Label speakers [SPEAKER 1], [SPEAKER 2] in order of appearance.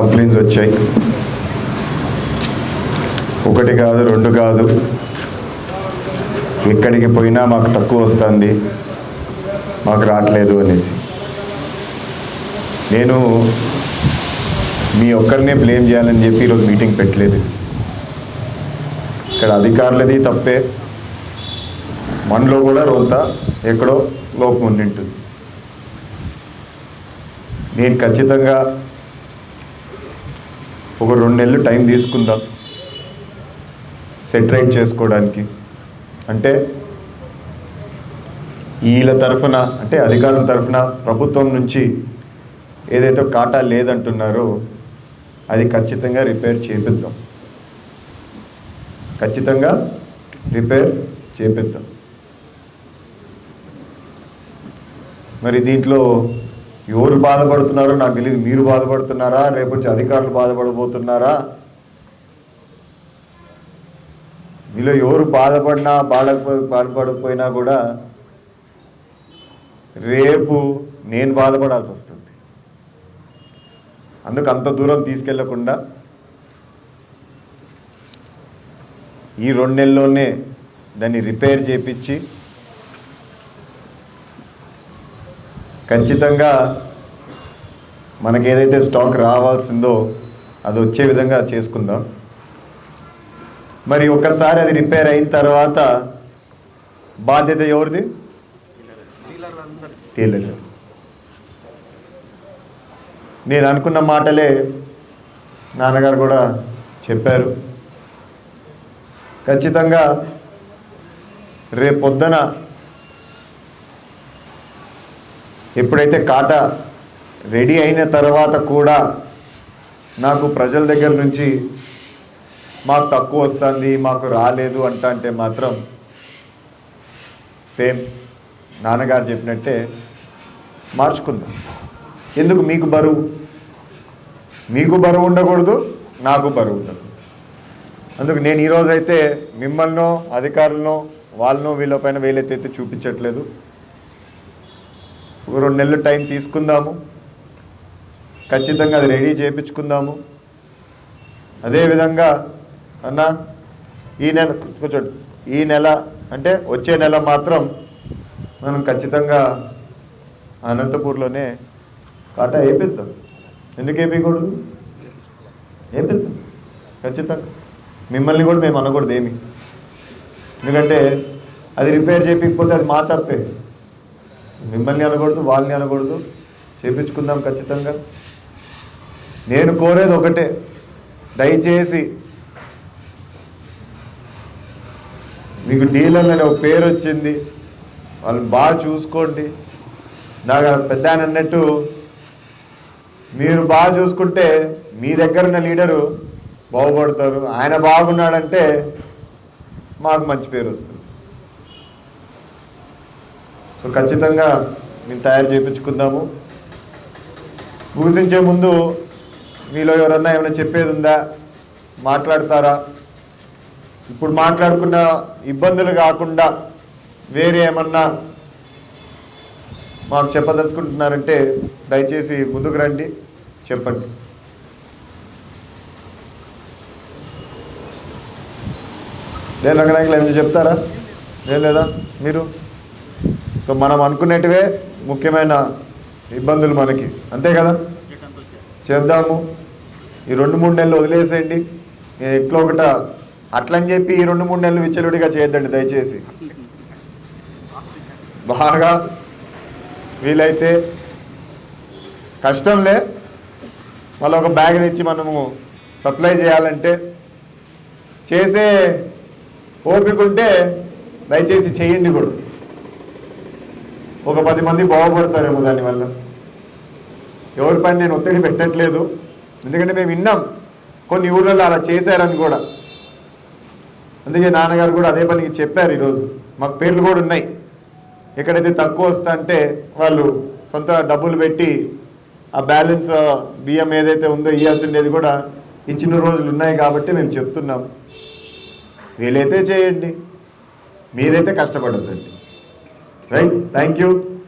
[SPEAKER 1] Complaints వచ్చాయి. ఒకటి కాదు రెండు కాదు. ఎక్కడికి పోయినా మాకు తక్కువ వస్తుంది. మాకు రావట్లేదు అనేసి. నేను మీ ఒక్కరినే బ్లేమ్ చేయాలని చెప్పి ఈరోజు మీటింగ్ పెట్టలేదు. ఇక్కడ అధికారులది తప్పే. మనలో కూడా రొంత ఎక్కడో లోపం ఉండింటుంది నేను ఖచ్చితంగా ఒక రెండు నెలలు టైం తీసుకుందాం. సెటరైట్ చేసుకోవడానికి. అంటే వీళ్ళ తరఫున అంటే అధికారుల తరఫున ప్రభుత్వం నుంచి ఏదైతే కాటా లేదంటున్నారో అది ఖచ్చితంగా రిపేర్ చేపిద్దాం. ఖచ్చితంగా రిపేర్ చేపిద్దాం. మరి దీంట్లో ఎవరు బాధపడుతున్నారో నాకు తెలియదు మీరు బాధపడుతున్నారా? రేపు నుంచి అధికారులు బాధపడబోతున్నారా? మీలో ఎవరు బాధపడినా బాధప బాధపడకపోయినా కూడా రేపు నేను బాధపడాల్సి వస్తుంది. అందుకు అంత దూరం తీసుకెళ్ళకుండా ఈ రెండు నెలల్లోనే దాన్ని రిపేర్ చేపించి ఖచ్చితంగా మనకి ఏదైతే స్టాక్ రావాల్సిందో అది వచ్చే విధంగా చేసుకుందాం. మరి ఒక్కసారి అది రిపేర్ అయిన తర్వాత బాధ్యత ఎవరిది? టైలర్ నేను అనుకున్న మాటలే నాన్నగారు కూడా చెప్పారు. ఖచ్చితంగా రేపొద్దున ఎప్పుడైతే కాట రెడీ అయిన తర్వాత కూడా నాకు ప్రజల దగ్గర నుంచి మాకు తక్కువ వస్తుంది మాకు రాలేదు అంట అంటే మాత్రం సేమ్ నాన్నగారు చెప్పినట్టే మార్చుకుందాం. ఎందుకు మీకు బరువు? మీకు బరువు ఉండకూడదు నాకు బరువు ఉండకూడదు. అందుకు నేను ఈరోజైతే మిమ్మల్నో అధికారులను వాళ్ళనో వీళ్ళపైన వేలెత్తి అయితే చూపించట్లేదు. రెండు నెలలు టైం తీసుకుందాము. ఖచ్చితంగా అది రెడీ చేయించుకుందాము అదేవిధంగా అన్న ఈ నెల కూర్చోండి. ఈ నెల అంటే వచ్చే నెల మాత్రం మనం ఖచ్చితంగా అనంతపూర్లోనే కాటా వేపిద్దాం. ఎందుకు వేపించకూడదు వేపిద్దాం. ఖచ్చితంగా. మిమ్మల్ని కూడా మేము అనకూడదు ఏమి. ఎందుకంటే అది రిపేర్ చేయకపోతే అది మా తప్పే. మిమ్మల్ని అనకూడదు వాళ్ళని అనకూడదు. చేపించుకుందాం ఖచ్చితంగా. నేను కోరేది ఒకటే దయచేసి మీకు డీలర్లు అనే ఒక పేరు వచ్చింది. వాళ్ళని బాగా చూసుకోండి. నాకు పెద్ద అన్నట్టు మీరు బాగా చూసుకుంటే మీ దగ్గర ఉన్న లీడరు బాగుపడతారు. ఆయన బాగున్నాడంటే మాకు మంచి పేరు వస్తుంది. సో ఖచ్చితంగా మేము తయారు చేయించుకుందాము. ముగిసించే ముందు మీలో ఎవరన్నా ఏమైనా చెప్పేది ఉందా? మాట్లాడతారా? ఇప్పుడు మాట్లాడుకున్న ఇబ్బందులు కాకుండా వేరే ఏమన్నా మాకు చెప్పదలుచుకుంటున్నారంటే దయచేసి ముందుకు రండి చెప్పండి. లేదు రంగనాయకులు ఏమైనా చెప్తారా? లేదు లేదా? మీరు? సో మనం అనుకునేటివే ముఖ్యమైన ఇబ్బందులు మనకి. అంతే కదా? చేద్దాము. ఈ రెండు మూడు నెలలు వదిలేసేయండి. నేను ఎట్లా ఒకట అట్లని చెప్పి ఈ రెండు మూడు నెలలు విచ్చలుడిగా చేయొద్దండి దయచేసి. బాగా వీలైతే కష్టంలే. మళ్ళీ ఒక బ్యాగ్ తెచ్చి మనము సప్లై చేయాలంటే చేసే ఓపిక ఉంటే దయచేసి చేయండి కూడా. ఒక పది మంది బాగుపడతారేమో దానివల్ల ఎవరిపైన నేను ఒత్తిడి పెట్టట్లేదు. ఎందుకంటే మేము విన్నాం. కొన్ని ఊర్లలో అలా చేశారని కూడా. అందుకే నాన్నగారు కూడా అదే పనికి చెప్పారు ఈరోజు. మాకు పేర్లు కూడా ఉన్నాయి. ఎక్కడైతే తక్కువ వస్తా అంటే వాళ్ళు సొంత డబ్బులు పెట్టి ఆ బ్యాలెన్స్ బియ్యం ఏదైతే ఉందో ఇవ్వాల్సిండేది కూడా ఇచ్చిన రోజులు ఉన్నాయి కాబట్టి మేము చెప్తున్నాం. వీలైతే చేయండి. మీరైతే కష్టపడద్దండి. Right? Thank you.